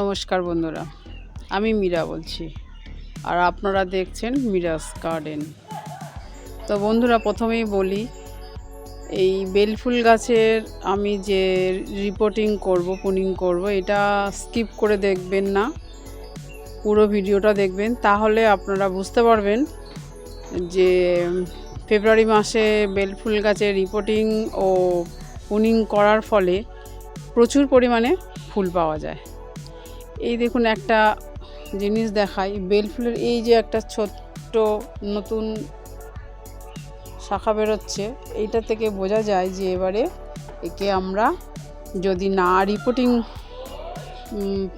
নমস্কার বন্ধুরা, আমি মীরা বলছি আর আপনারা দেখছেন মিরাস গার্ডেন। তো বন্ধুরা, প্রথমেই বলি, এই বেলফুল গাছের আমি যে রিপোর্টিং করব পুনিং করব, এটা স্কিপ করে দেখবেন না। পুরো ভিডিওটা দেখবেন, তাহলে আপনারা বুঝতে পারবেন যে ফেব্রুয়ারি মাসে বেলফুল গাছের রিপোর্টিং ও পুনিং করার ফলে প্রচুর পরিমাণে ফুল পাওয়া যায়। এই দেখুন একটা জিনিস দেখাই, বেল ফুলের এই যে একটা ছোট্ট নতুন শাখা বেরোচ্ছে, এইটা থেকে বোঝা যায় যে এবারে একে আমরা যদি না রিপোর্টিং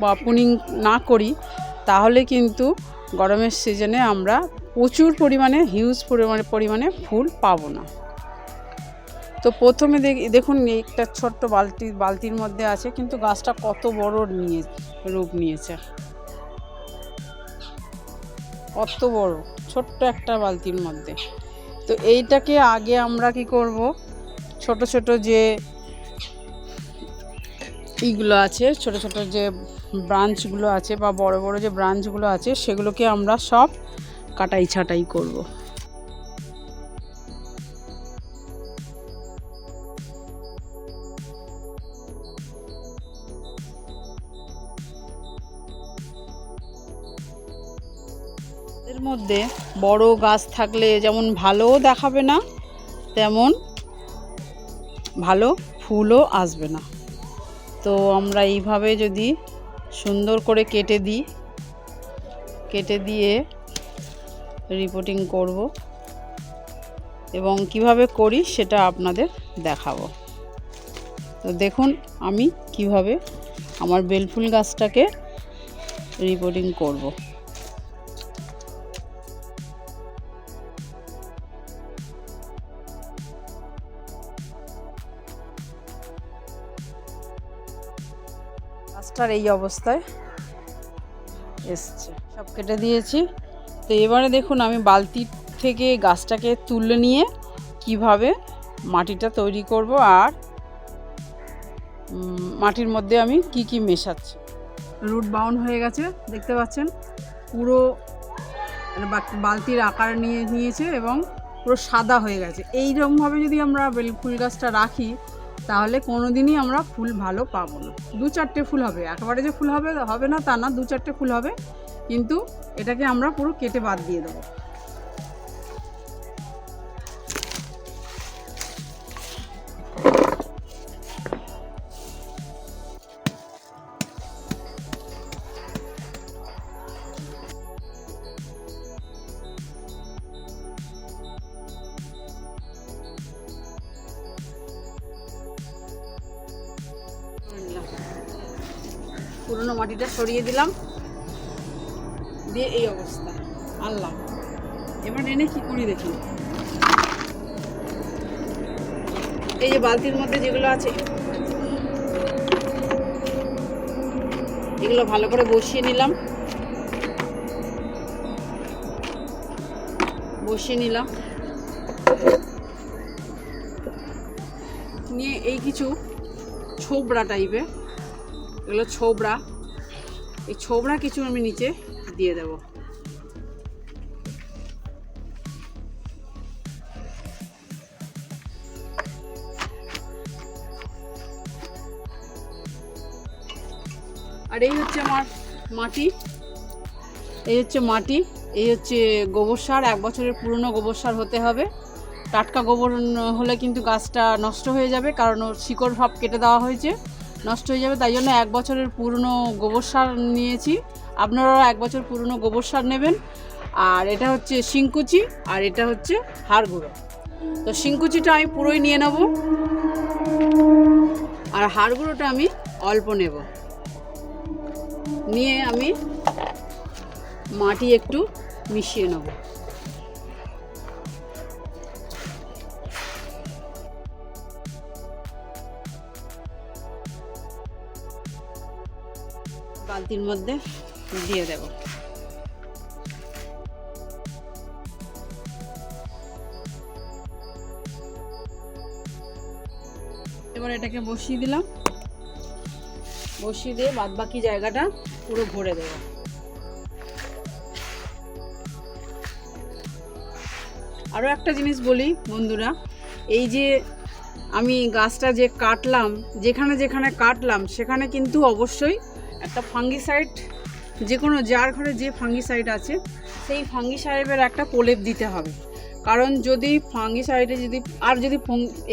বা পুনিং না করি, তাহলে কিন্তু গরমের সিজনে আমরা প্রচুর পরিমাণে হিউজ পরিমাণে পরিমাণে ফুল পাবো না। তো প্রথমে দেখ- দেখুন একটা ছোট্ট বালতি, বালতির মধ্যে আছে, কিন্তু গাছটা কত বড় নিয়ে, রূপ নিয়েছে। কত বড়, ছোট্ট একটা বালতির মধ্যে। তো এইটাকে আগে আমরা কি করব, ছোট ছোট যে ইগুলো আছে, ছোট ছোট যে ব্রাঞ্চগুলো আছে বা বড় বড় যে ব্রাঞ্চগুলো আছে, সেগুলোকে আমরা সব কাটাই ছাটাই করব। এর মধ্যে বড় গাছ থাকলে যেমন ভালোও দেখাবে না, তেমন ভালো ফুলও আসবে না। তো আমরা এইভাবে যদি সুন্দর করে কেটে দিই, কেটে দিয়ে রিপোর্টিং করব এবং কীভাবে করি সেটা আপনাদের দেখাবো। তো দেখুন আমি কীভাবে আমার বেলফুল গাছটাকে রিপোর্টিং করব। গাছটার এই অবস্থায় এসছে। সব কেটে দিয়েছি। তো এবারে দেখুন, আমি বালতি থেকে গাছটাকে তুলে নিয়ে কীভাবে মাটিটা তৈরি করব আর মাটির মধ্যে আমি কি কি মেশাচ্ছি। রুট বাউন্ড হয়ে গেছে, দেখতে পাচ্ছেন? পুরো বালতির আকার নিয়ে নিয়েছে এবং পুরো সাদা হয়ে গেছে। এইরকমভাবে যদি আমরা বেল, ফুল গাছটা রাখি তাহলে কোনো দিনই আমরা ফুল ভালো পাবো না। দু চারটে ফুল হবে, একেবারে যে ফুল হবে হবে না তা না, দু চারটে ফুল হবে, কিন্তু এটাকে আমরা পুরো কেটে বাদ দিয়ে দেবো। পুরোনো মাটিটা সরিয়ে দিলাম। দিয়ে এই অবস্থা। আল্লাহ। এবার এনে কি করি দেখি? এই যে বালতির মধ্যে যেগুলো আছে, এগুলো ভালো করে বসিয়ে নিলাম। বসিয়ে নিলাম। নিয়ে এই কিছু ছোবড়া টাইপের এগুলো ছোবড়া। এই ছোবড়া কিছু আমি নিচে দিয়ে দেব। আর এই হচ্ছে আমার মাটি। এই হচ্ছে মাটি, এই হচ্ছে গোবর সার। এক বছরের পুরনো গোবর সার হতে হবে। টাটকা গোবর হলে কিন্তু গাছটা নষ্ট হয়ে যাবে, কারণ ওর শিকড় ভাব কেটে দেওয়া হয়েছে। নষ্ট হয়ে যাবে, তাই জন্য এক বছরের পুরনো গোবর সার নিয়েছি। আপনারাও এক বছর পুরনো গোবর সার নেবেন। আর এটা হচ্ছে শিংকুচি, আর এটা হচ্ছে হাড় গুঁড়ো। তো শিংকুচিটা আমি পুরোই নিয়ে নেব। আর হাড় গুঁড়োটা আমি অল্প নেব। নিয়ে আমি মাটি একটু মিশিয়ে নেব। বালতির মধ্যে দিয়ে দেব। এবার এটাকে বসিয়ে দিলাম। বসিয়ে দিয়ে বাদ বাকি জায়গাটা পুরো ভরে দেবো। আরও একটা জিনিস বলি বন্ধুরা, এই যে আমি গাছটা যে কাটলাম, যেখানে যেখানে কাটলাম, সেখানে কিন্তু অবশ্যই একটা ফাঙ্গিসাইড যে কোনো যার ঘরে যে ফাঙ্গিসাইড আছে, সেই ফাঙ্গিসাইডের একটা প্রলেপ দিতে হবে। কারণ যদি ফাঙ্গিসাইডে যদি, আর যদি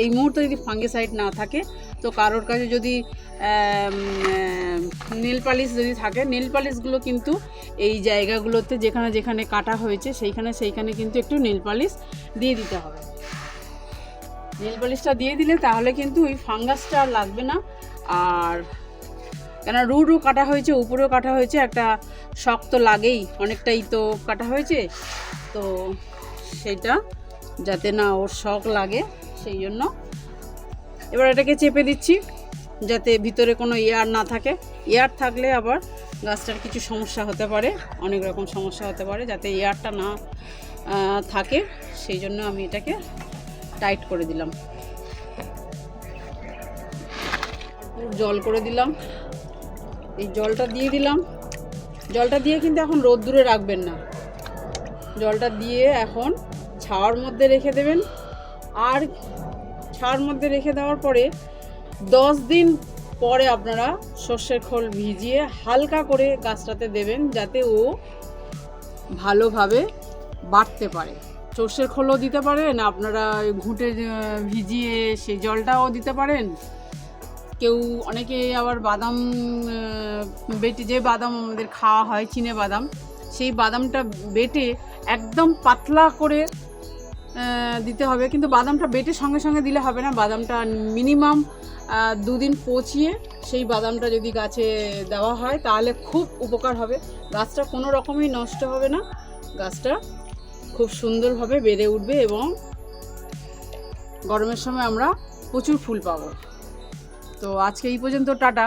এই মুহূর্তে যদি ফাঙ্গিসাইড না থাকে, তো কারোর কাছে যদি নীল পালিশ যদি থাকে, নীল পালিশগুলো কিন্তু এই জায়গাগুলোতে যেখানে যেখানে কাটা হয়েছে, সেইখানে সেইখানে কিন্তু একটু নীল পালিশ দিয়ে দিতে হবে। নীল পালিশটা দিয়ে দিলে তাহলে কিন্তু ওই ফাঙ্গাসটা আর লাগবে না। আর কেন রুটও কাটা হয়েছে, উপরেও কাটা হয়েছে, একটা শক্ত লাগেই, অনেকটাই তো কাটা হয়েছে। তো সেইটা যাতে না ওর শখ লাগে, সেই জন্য। এবার এটাকে চেপে দিচ্ছি, যাতে ভিতরে কোনো এয়ার না থাকে। এয়ার থাকলে আবার গাছটার কিছু সমস্যা হতে পারে, অনেক রকম সমস্যা হতে পারে, যাতে এয়ারটা না থাকে। সেই জন্য আমি এটাকে টাইট করে দিলাম। জল করে দিলাম। এই জলটা দিয়ে দিলাম। জলটা দিয়ে কিন্তু এখন রোদ্দুরে রাখবেন না। জলটা দিয়ে এখন ছাওয়ার মধ্যে রেখে দেবেন। আর ছাওয়ার মধ্যে রেখে দেওয়ার পরে দশ দিন পরে আপনারা সর্ষের খোল ভিজিয়ে হালকা করে গাছটাতে দেবেন যাতে ও ভালোভাবে বাড়তে পারে। সর্ষের খোলও দিতে পারেন, আপনারা ঘুঁটে ভিজিয়ে সেই জলটাও দিতে পারেন। কেউ অনেকে আবার বাদাম বেটে যে বাদাম আমাদের খাওয়া হয়, চিনে বাদাম, সেই বাদামটা বেটে একদম পাতলা করে দিতে হবে। কিন্তু বাদামটা বেটে সঙ্গে সঙ্গে দিলে হবে না। বাদামটা মিনিমাম দুদিন পচিয়ে সেই বাদামটা যদি গাছে দেওয়া হয়, তাহলে খুব উপকার হবে। গাছটা কোনো রকমই নষ্ট হবে না। গাছটা খুব সুন্দরভাবে বেড়ে উঠবে এবং গরমের সময় আমরা প্রচুর ফুল পাবো। তো আজকে এই পর্যন্ত টাটা।